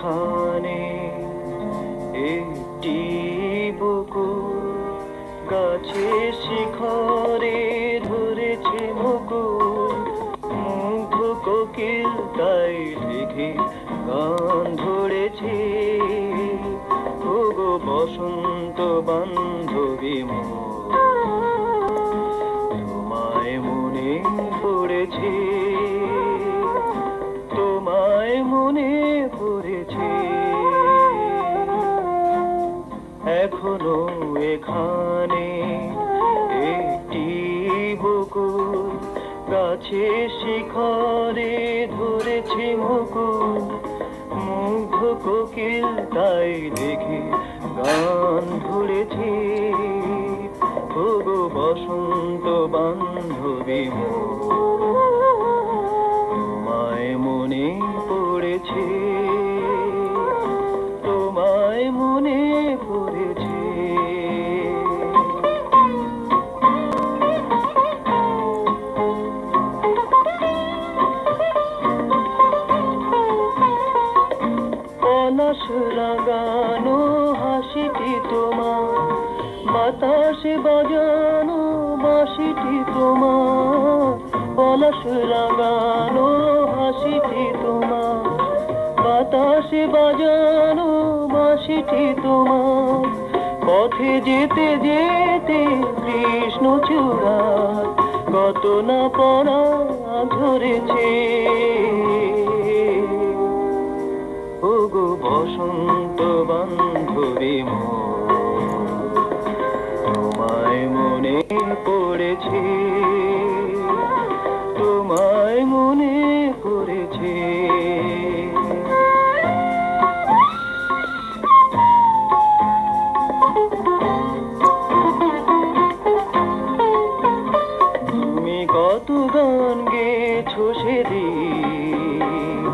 খানে একটি বকুল গাছে শিখরে ধরেছে মুকুল মুখ কোকিল তাই দেখে গান ধরেছে। ওগো বসন্ত বান্ধবী মোর তোমায় মনে পড়েছে এখনও এখানে একটি বকুল গাছে শিখরে ধরেছে মুকুল মুখ কোকিল তাই দেখে পড়েছে পলাশ লাগানো হাসিটি তোমার, বাতাসে বাজানো বাঁশিটি তোমার। পলাশ লাগানো হাসিটি তোমার, বাতাসে বাজানো বাঁশিটি তোমার। পথে যেতে যেতে কৃষ্ণ চূড়া কত না পড়া ধরেছে। ওগো বসন্ত বান্ধবী তোমায় মনে পড়েছে। গেছো সেদিন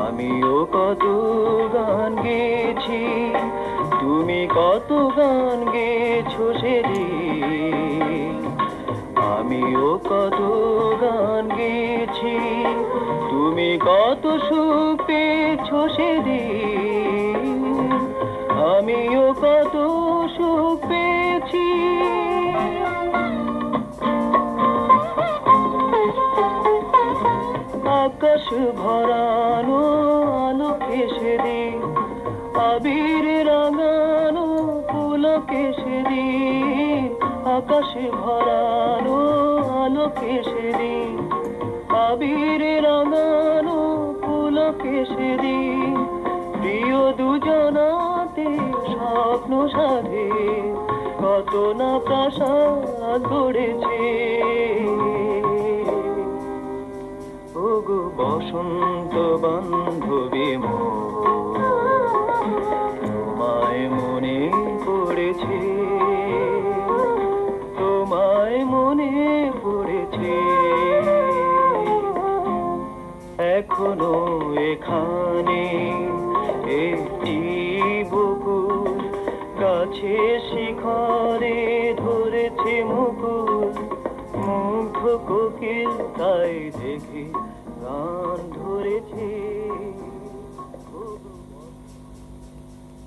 আমিও কত গান গেছি তুমি কত গান গেছো সেদিন আমিও কত গান গেছি তুমি কত সুখ পেয়েছ সেদিন আমিও কত সুখ পেয়েছি আকাশ ভরানো আলোকে সেদিন, আবির রাঙানো পুলকে আকাশ ভরানো আলোকে সেদিন, আবির রাঙানো পুলকে সেদিন, প্রিয় দুজনাতে স্বপ্ন সাধে, কত না প্রাসাদ গড়েছে। বসন্ত বান্ধবী তোমায় মনে পড়েছে, তোমায় মনে পড়েছে। এখনও এখানে একটি বকুল গাছে শিখরে ধরেছে মুকুল তাই দেখি গান ধরেছি।